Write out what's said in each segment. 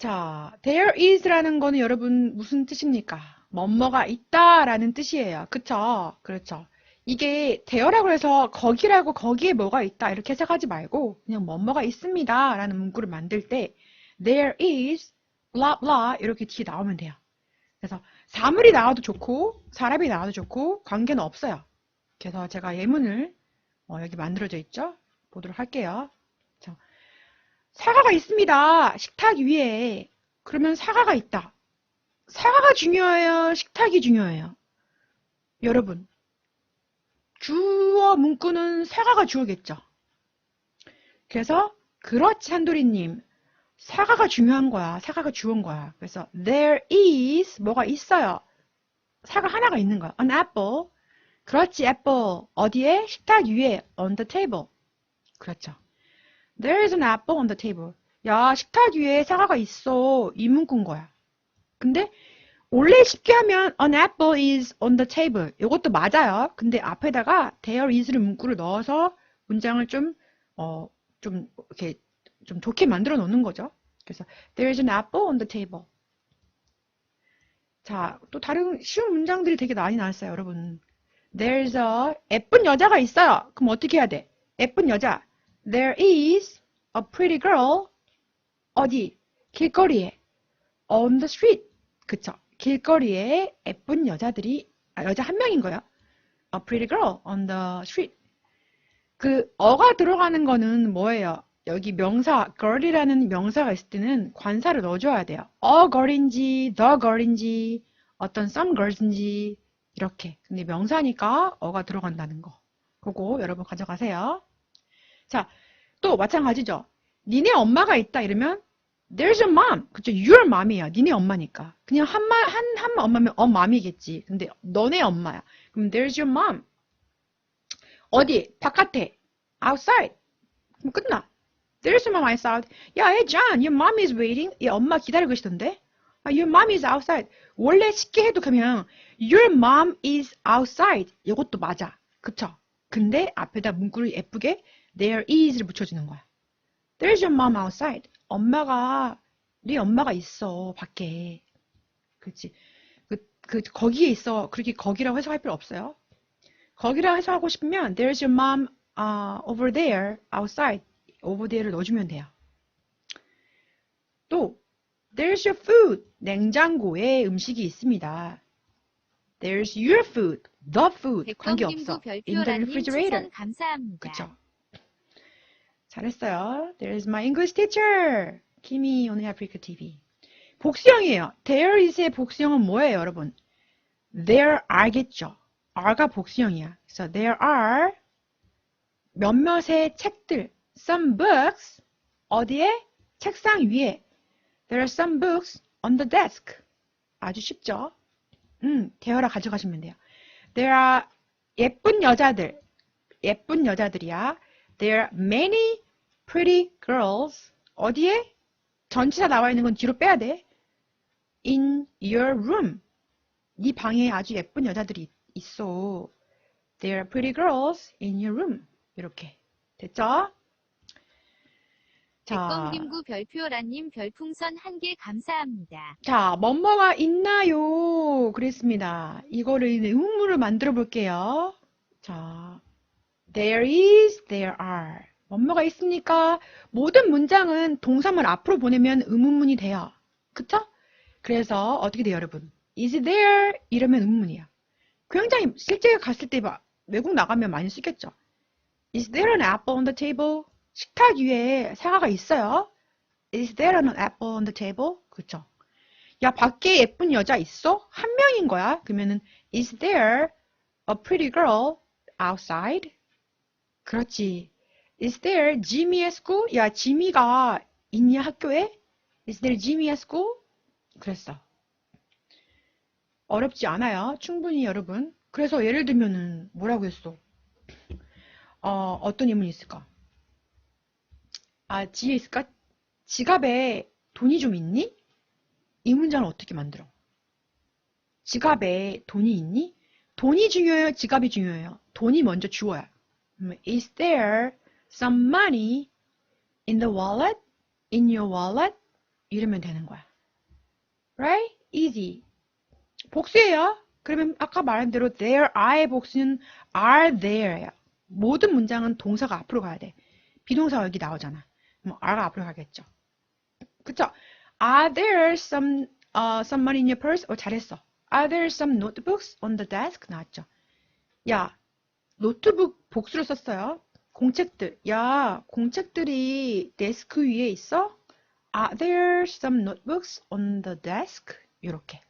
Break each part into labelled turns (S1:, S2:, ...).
S1: 자, there is라는 거는 여러분 무슨 뜻입니까? 뭐뭐가 있다라는 뜻이에요. 그쵸? 그렇죠. 이게 there라고 해서 거기라고 거기에 뭐가 있다 이렇게 해석하지 말고 그냥 뭐뭐가 있습니다 라는 문구를 만들 때 there is blah blah 이렇게 뒤에 나오면 돼요. 그래서 사물이 나와도 좋고 사람이 나와도 좋고 관계는 없어요. 그래서 제가 예문을 어, 여기 만들어져 있죠? 보도록 할게요. 자, 사과가 있습니다. 식탁 위에. 그러면 사과가 있다. 사과가 중요해요? 식탁이 중요해요? 여러분, 주어 문구는 사과가 주어겠죠. 그래서 그렇지 한도리님 사과가 중요한 거야. 사과가 주어인 거야. 그래서 there is 뭐가 있어요. 사과 하나가 있는 거야. an apple. 그렇지 apple. 어디에? 식탁 위에 on the table. 그렇죠. There is an apple on the table. 야, 식탁 위에 사과가 있어. 이 문구인 거야. 근데 원래 쉽게 하면 an apple is on the table. 이것도 맞아요. 근데 앞에다가 there is를 문구를 넣어서 문장을 좀, 어, 좀, 이렇게, 좀 좋게 만들어 놓는 거죠. 그래서 there is an apple on the table. 자, 또 다른 쉬운 문장들이 되게 많이 나왔어요, 여러분. There's a 예쁜 여자가 있어요. 그럼 어떻게 해야 돼? 예쁜 여자. There is a pretty girl. 어디? 길거리에. On the street. 그쵸? 길거리에 예쁜 여자들이, 아, 여자 한 명인 거예요. A pretty girl on the street. 그, 어가 들어가는 거는 뭐예요? 여기 명사, girl이라는 명사가 있을 때는 관사를 넣어줘야 돼요. a girl인지, the girl인지, 어떤 some girls인지, 이렇게. 근데 명사니까 어가 들어간다는 거. 그거 여러분 가져가세요. 자, 또 마찬가지죠. 니네 엄마가 있다 이러면 there's your mom. 그쵸? your mom이야. 니네 엄마니까. 그냥 한 말 한, 한 엄마면 어 맘이겠지. 근데 너네 엄마야. 그럼 there's your mom. 어디? 바깥에. outside. 그럼 끝나. There's your mom outside. 야, hey John, your mom is waiting. 야, 엄마 기다리고 계시던데? 아, your mom is outside. 원래 쉽게 해도 그냥 your mom is outside. 이것도 맞아. 그쵸? 근데 앞에다 문구를 예쁘게 there is를 붙여주는 거야. There's your mom outside. 엄마가 네 엄마가 있어 밖에. 그렇지. 그, 그 거기에 있어. 그렇게 거기라고 해석할 필요 없어요. 거기라고 해석하고 싶으면 there's your mom uh, over there outside. over there를 넣어주면 돼요. 또 there's your food. 냉장고에 음식이 있습니다. There's your food. The food. 관계없어. In the refrigerator.
S2: 감사합니다.
S1: 그쵸? 잘했어요. There's my English teacher. 김이 오늘 아프리카 TV. 복수형이에요. There is의 복수형은 뭐예요, 여러분? There are겠죠. are가 복수형이야. 그래서 there are 몇몇의 책들. Some books. 어디에? 책상 위에. There are some books on the desk. 아주 쉽죠? 음, 대어라 가져가시면 돼요. There are 예쁜 여자들. 예쁜 여자들이야. There are many pretty girls. 어디에? 전치사 나와 있는 건 뒤로 빼야 돼. In your room. 네 방에 아주 예쁜 여자들이 있어. There are pretty girls in your room. 이렇게. 됐죠? 자,
S2: 백범김구 별표라님 별풍선 한 개 감사합니다.
S1: 자, 뭐뭐가 있나요? 그랬습니다. 이거를 의문문을 만들어 볼게요. 자, there is, there are. 뭐뭐가 있습니까? 모든 문장은 동사만 앞으로 보내면 의문문이 돼요. 그쵸? 그래서 어떻게 돼요, 여러분? is there? 이러면 의문문이야. 굉장히 실제 갔을 때 막 외국 나가면 많이 쓰겠죠. is there an apple on the table? 식탁 위에 사과가 있어요. Is there an apple on the table? 그쵸? 야, 밖에 예쁜 여자 있어? 한 명인 거야. 그러면은 Is there a pretty girl outside? 그렇지. Is there Jimmy at school? 야, 지미가 있냐 학교에? Is there Jimmy at school? 그랬어. 어렵지 않아요. 충분히 여러분. 그래서 예를 들면은 뭐라고 했어? 어, 어떤 예문이 있을까? 아, 지에 있을까? 지갑에 돈이 좀 있니? 이 문장을 어떻게 만들어? 지갑에 돈이 있니? 돈이 중요해요? 지갑이 중요해요? 돈이 먼저 주어야. Is there some money in the wallet? In your wallet? 이러면 되는 거야. Right? Easy. 복수예요. 그러면 아까 말한 대로 there are의 복수는 are there예요. 모든 문장은 동사가 앞으로 가야 돼. 비동사 여기 나오잖아. 뭐 are가 앞으로 가겠죠. 그쵸? Are there some uh, some money in your purse? 어, 잘했어. Are there some notebooks on the desk? 나왔죠. 야, 노트북 복수로 썼어요. 공책들. 야, 공책들이 데스크 위에 있어? Are there some notebooks on the desk? 이렇게.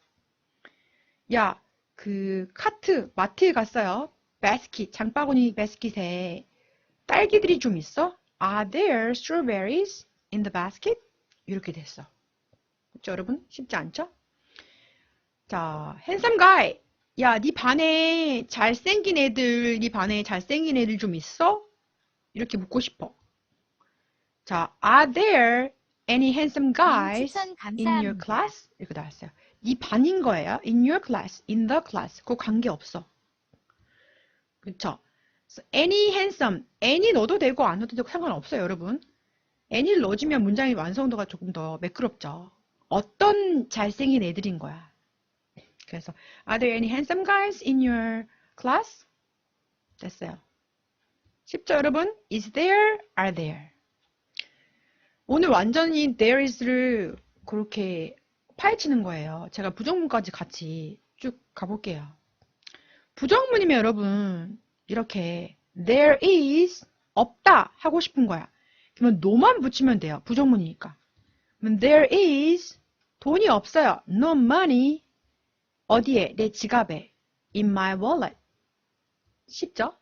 S1: 야, 그 카트 마트에 갔어요. 바스킷 장바구니 바스킷에 딸기들이 좀 있어? Are there strawberries in the basket? 이렇게 됐어. 그렇죠, 여러분? 쉽지 않죠? 자, handsome guy. 야, 네 반에 잘생긴 애들, 네 반에 잘생긴 애들 좀 있어? 이렇게 묻고 싶어. 자, are there any handsome guys
S2: 추천
S1: in your class? 이렇게 나왔어요. 네 반인 거예요. in your class, in the class. 그거 관계 없어. 그쵸? So, any handsome, any 넣어도 되고 안 넣어도 되고 상관없어요, 여러분. any를 넣어주면 문장의 완성도가 조금 더 매끄럽죠. 어떤 잘생긴 애들인 거야. 그래서 Are there any handsome guys in your class? 됐어요. 쉽죠, 여러분? Is there? Are there? 오늘 완전히 there is를 그렇게 파헤치는 거예요. 제가 부정문까지 같이 쭉 가볼게요. 부정문이면 여러분 이렇게 there is 없다 하고 싶은 거야. 그러면 no만 붙이면 돼요. 부정문이니까. 그러면 there is 돈이 없어요. No money 어디에? 내 지갑에. In my wallet. 쉽죠?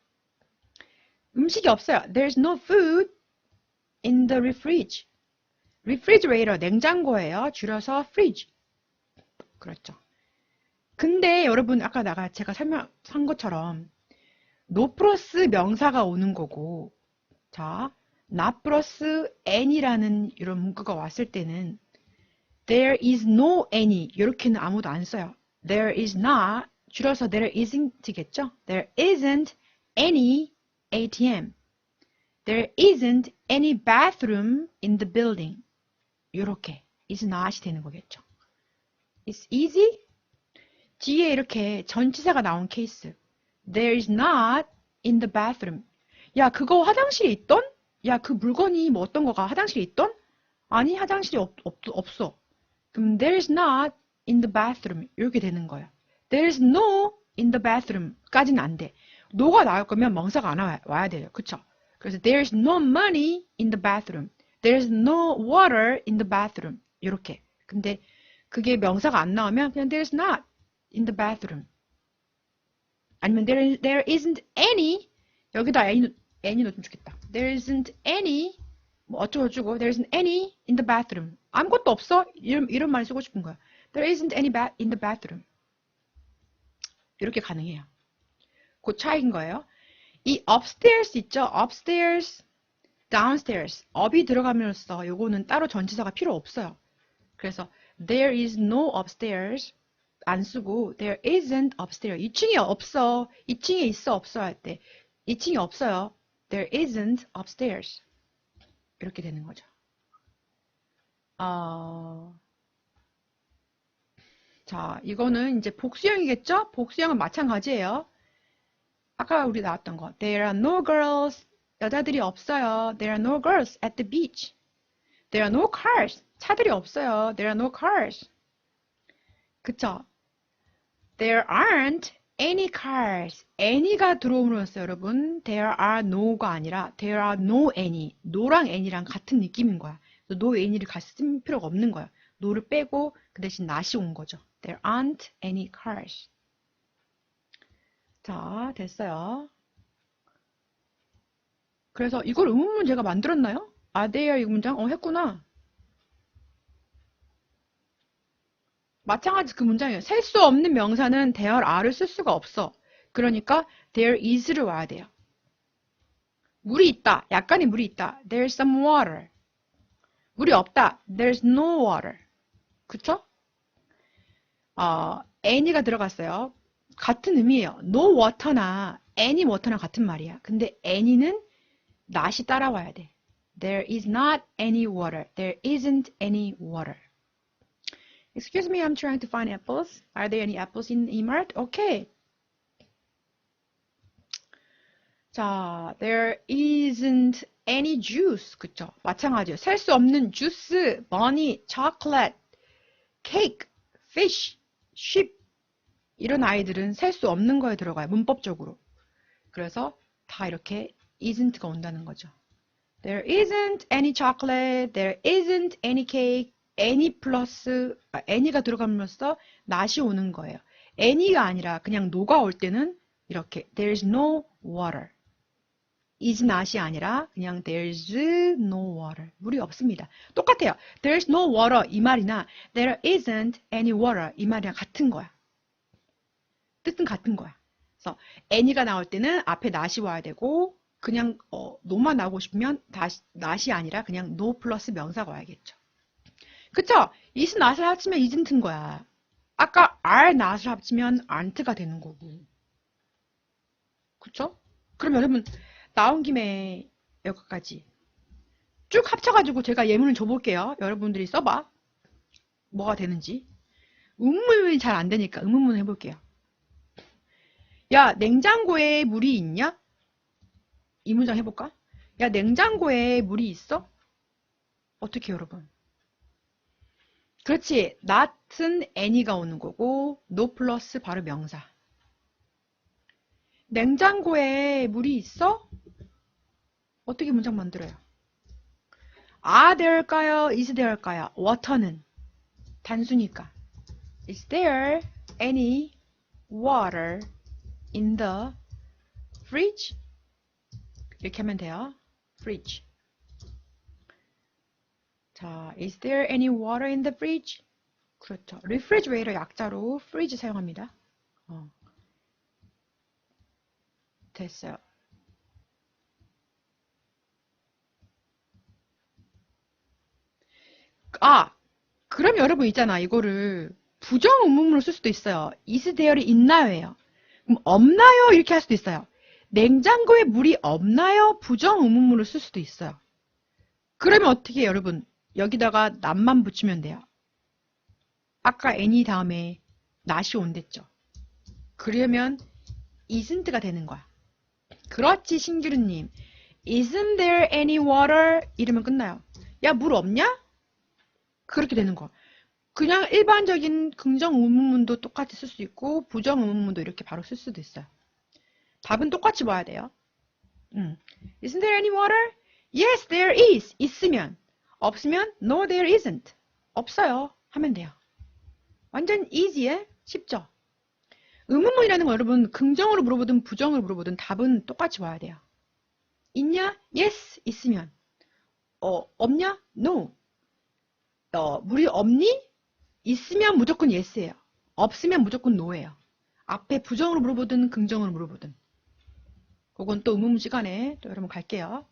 S1: 음식이 없어요. There's no food in the refrigerator. refrigerator 냉장고예요. 줄여서 fridge. 그렇죠. 근데 여러분 아까 나가 제가 설명한 것처럼 no 플러스 명사가 오는 거고 자, not 플러스 any라는 이런 문구가 왔을 때는 there is no any 이렇게는 아무도 안 써요. There is not 줄여서 there isn't겠죠? there isn't any ATM. there isn't any bathroom in the building. 이렇게 is not이 되는 거겠죠. It's easy. 뒤에 이렇게 전치사가 나온 케이스. There is not in the bathroom. 야, 그거 화장실에 있던? 야, 그 물건이 뭐 어떤 거가 화장실에 있던? 아니, 화장실이 없, 없, 없어. 그럼 there is not in the bathroom. 이렇게 되는 거야. There is no in the bathroom. 까지는 안 돼. no가 나올 거면 명사가 안 와, 와야 돼요. 그쵸? 그래서 there is no money in the bathroom. There is no water in the bathroom. 이렇게. 근데 그게 명사가 안 나오면 그냥 there is not in the bathroom. 아니면 there, there isn't any 여기다 any, any 넣으면 좋겠다. There isn't any 뭐 어쩌고저쩌고 there isn't any in the bathroom. 아무것도 없어? 이런, 이런 말 쓰고 싶은 거야. There isn't any ba- in the bathroom. 이렇게 가능해요. 그 차이인 거예요. 이 upstairs 있죠? upstairs, downstairs. up이 들어가면서 요거는 따로 전치사가 필요 없어요. 그래서 there is no upstairs 안 쓰고 there isn't upstairs. 2층이 없어. 2층에 있어 없어 할 때 2층이 없어요. there isn't upstairs. 이렇게 되는 거죠. 어... 자, 이거는 이제 복수형이겠죠? 복수형은 마찬가지예요. 아까 우리 나왔던 거. There are no girls. 여자들이 없어요. There are no girls at the beach. There are no cars. 차들이 없어요. There are no cars. 그쵸? There aren't any cars. any가 들어오면서 여러분, there are no가 아니라 there are no any. no랑 any랑 같은 느낌인 거야. no any를 같이 쓸 필요가 없는 거야. no를 빼고 그 대신 not이 온 거죠. There aren't any cars. 자, 됐어요. 그래서 이걸 의문문 제가 만들었나요? Are there 이 문장? 어, 했구나. 마찬가지 그 문장이에요. 셀 수 없는 명사는 there are를 쓸 수가 없어. 그러니까 there is를 와야 돼요. 물이 있다. 약간의 물이 있다. There's some water. 물이 없다. There's no water. 그쵸? 어, any가 들어갔어요. 같은 의미예요. no water나 any water나 같은 말이야. 근데 any는 not이 따라와야 돼. There is not any water. There isn't any water. Excuse me, I'm trying to find apples. Are there any apples in Emart? Okay. 자, there isn't any juice. 그쵸? 마찬가지예요. 셀 수 없는 주스, money, chocolate, cake, fish, sheep. 이런 아이들은 셀 수 없는 거에 들어가요. 문법적으로. 그래서 다 이렇게 isn't가 온다는 거죠. There isn't any chocolate, there isn't any cake, any 플러스, 아, any가 들어감으로써 not이 오는 거예요. any가 아니라 그냥 no가 올 때는 이렇게 there's no water. Is not이 아니라 그냥 there's no water. 물이 없습니다. 똑같아요. There's no water 이 말이나 there isn't any water 이 말이랑 같은 거야. 뜻은 같은 거야. 그래서 any가 나올 때는 앞에 not이 와야 되고 그냥 어, no만 나오고 싶으면 다시 not이 아니라 그냥 no 플러스 명사가 와야겠죠. 그쵸? is not을 합치면 isn't인 거야. 아까 are not을 합치면 aren't가 되는 거고. 그쵸? 그럼 여러분 나온 김에 여기까지 쭉 합쳐가지고 제가 예문을 줘볼게요. 여러분들이 써봐. 뭐가 되는지. 의문문이 잘 안 되니까 의문문 해볼게요. 야, 냉장고에 물이 있냐? 이 문장 해볼까? 야, 냉장고에 물이 있어? 어떻게 여러분? 그렇지. not은 any가 오는 거고 no 플러스 바로 명사. 냉장고에 물이 있어? 어떻게 문장 만들어요? are there일까요? is there일까요? water는 단수니까. is there any water in the fridge? 이렇게 하면 돼요. fridge. 자, is there any water in the fridge? 그렇죠. refrigerator 약자로 fridge 사용합니다. 어. 됐어요. 아, 그럼 여러분 있잖아. 이거를 부정 의문문으로 쓸 수도 있어요. is there이 있나요예요. 그럼 없나요? 이렇게 할 수도 있어요. 냉장고에 물이 없나요? 부정 의문문으로 쓸 수도 있어요. 그러면 어떻게 여러분? 여기다가 남만 붙이면 돼요. 아까 any 다음에 not이 온댔죠. 그러면 isn't가 되는 거야. 그렇지, 신규루님. Isn't there any water? 이러면 끝나요. 야, 물 없냐? 그렇게 되는 거. 그냥 일반적인 긍정 의문문도 똑같이 쓸 수 있고 부정 의문문도 이렇게 바로 쓸 수도 있어요. 답은 똑같이 봐야 돼요. 음. Isn't there any water? Yes, there is. 있으면. 없으면 No, there isn't. 없어요. 하면 돼요. 완전 easy해. 쉽죠? 의문문이라는 거 여러분 긍정으로 물어보든 부정으로 물어보든 답은 똑같이 와야 돼요. 있냐? Yes. 있으면. 어, 없냐? No. 어, 물이 없니? 있으면 무조건 yes예요. 없으면 무조건 no예요. 앞에 부정으로 물어보든 긍정으로 물어보든. 그건 또 의문문 시간에 또 여러분 갈게요.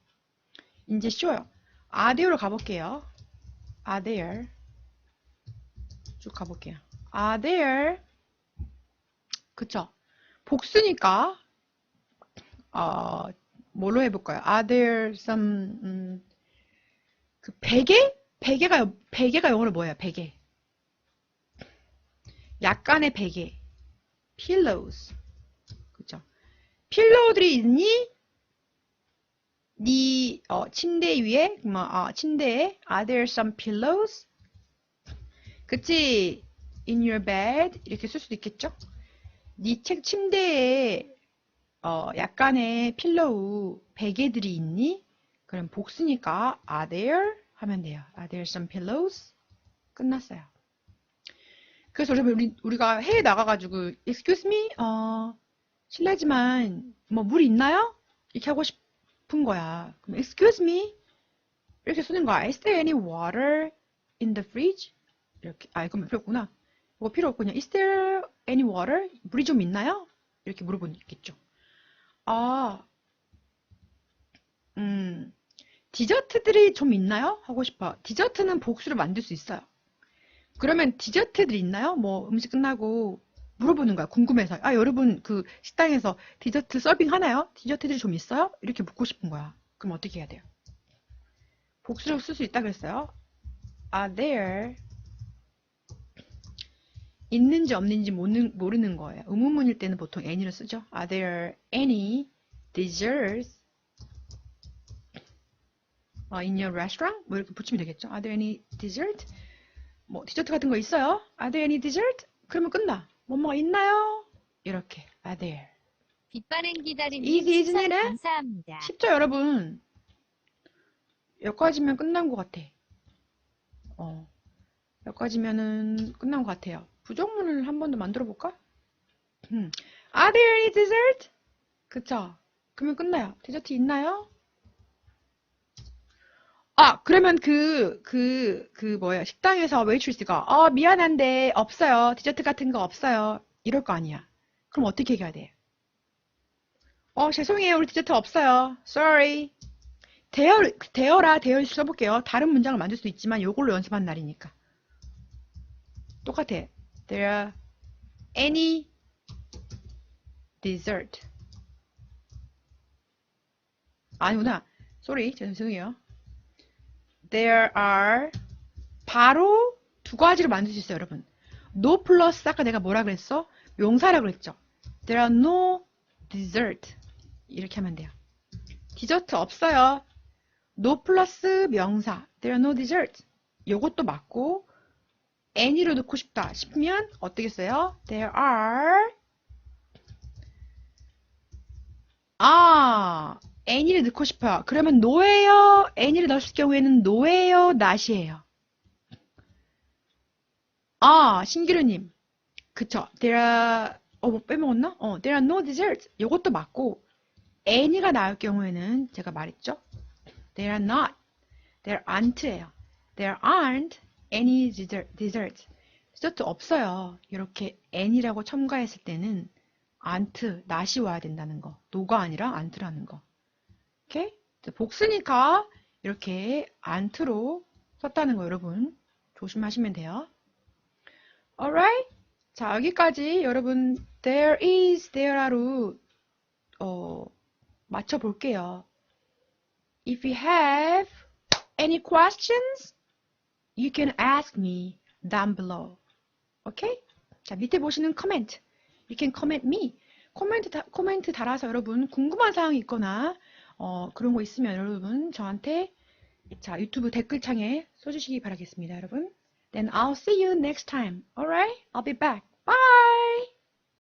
S1: 이제 are there로 가볼게요. there. 쭉 가볼게요. there. 그쵸? 복수니까, 어, 뭘로 해볼까요? are there some, 음, 그 베개? 베개가, 베개가 영어로 뭐예요? 베개. 약간의 베개. pillows. 그죠? 필로우들이 있니? 네 어, 침대 위에 뭐 어, 침대에 are there some pillows? 그치? in your bed 이렇게 쓸 수도 있겠죠? 네 책 침대에 어, 약간의 필로우 베개들이 있니? 그럼 복수니까 are there 하면 돼요. are there some pillows? 끝났어요. 그래서 우리, 우리가 해외 나가가지고 excuse me 어, 실례지만 뭐 물 있나요? 이렇게 하고 싶은 거야. 그럼 excuse me 이렇게 쓰는 거야. Is there any water in the fridge? 이렇게 아 이거 필요 없구나. 이거 필요 없고 그냥 Is there any water? 물이 좀 있나요? 이렇게 물어보겠죠. 아, 음, 디저트들이 좀 있나요? 하고 싶어. 디저트는 복수를 만들 수 있어요. 그러면 디저트들이 있나요? 뭐 음식 끝나고 물어보는 거야. 궁금해서. 아, 여러분 그 식당에서 디저트 서빙 하나요? 디저트들이 좀 있어요? 이렇게 묻고 싶은 거야. 그럼 어떻게 해야 돼요? 복수로 쓸 수 있다 그랬어요. Are there 있는지 없는지 모르는, 거예요. 의문문일 때는 보통 any를 쓰죠. Are there any desserts 어, in your restaurant? 뭐 이렇게 붙이면 되겠죠. Are there any dessert? 뭐 디저트 같은 거 있어요? Are there any dessert? 그러면 끝나. 뭐뭐가 있나요? 이렇게. Are there.
S2: 빛바랜 추천
S1: it?
S2: 감사합니다.
S1: 쉽죠, 여러분? 여기까지면 끝난 것 같아. 어. 여기까지면은 끝난 것 같아요. 부정문을 한 번 더 만들어 볼까? 음. Are there any dessert? 그쵸? 그러면 끝나요. 디저트 있나요? 아, 그러면 그, 그, 그 뭐야. 식당에서 웨이트리스가, 어, 미안한데, 없어요. 디저트 같은 거 없어요. 이럴 거 아니야. 그럼 어떻게 얘기해야 돼? 어, 죄송해요. 우리 디저트 없어요. Sorry. 대여, 대여라, 대여 써볼게요. 다른 문장을 만들 수도 있지만 요걸로 연습한 날이니까. 똑같아. There are any dessert. 아니구나. Sorry. 죄송해요. There are 바로 두 가지로 만들 수 있어요, 여러분. No 플러스 아까 내가 뭐라 그랬어? 명사라 그랬죠. There are no dessert. 이렇게 하면 돼요. 디저트 없어요. no 플러스 명사. There are no dessert. 요것도 맞고 any로 넣고 싶다 싶으면 어떻게 써요? There are 아 any를 넣고 싶어요. 그러면 no예요. any를 넣었을 경우에는 no예요. not이에요. 아 신기루님 그쵸. There are 어, 뭐 빼먹었나? 어, there are no dessert. 요것도 맞고 any가 나올 경우에는 제가 말했죠. There are not. There aren't예요. There aren't any dessert- desserts. 디저트 없어요. 이렇게 any라고 첨가했을 때는 aren't, not이 와야 된다는 거. no가 아니라 aren't라는 거. 이제 복수니까 이렇게 aren't로 썼다는 거 여러분 조심하시면 돼요. alright? 자, 여기까지 여러분 there is, there are로 어, 맞춰볼게요. If you have any questions, you can ask me down below. Okay? 자, 밑에 보시는 comment. You can comment me. 코멘트 달아서 여러분 궁금한 사항이 있거나 어, 그런 거 있으면 여러분 저한테 자, 유튜브 댓글창에 써주시기 바라겠습니다, 여러분. Then I'll see you next time. Alright? I'll be back. Bye!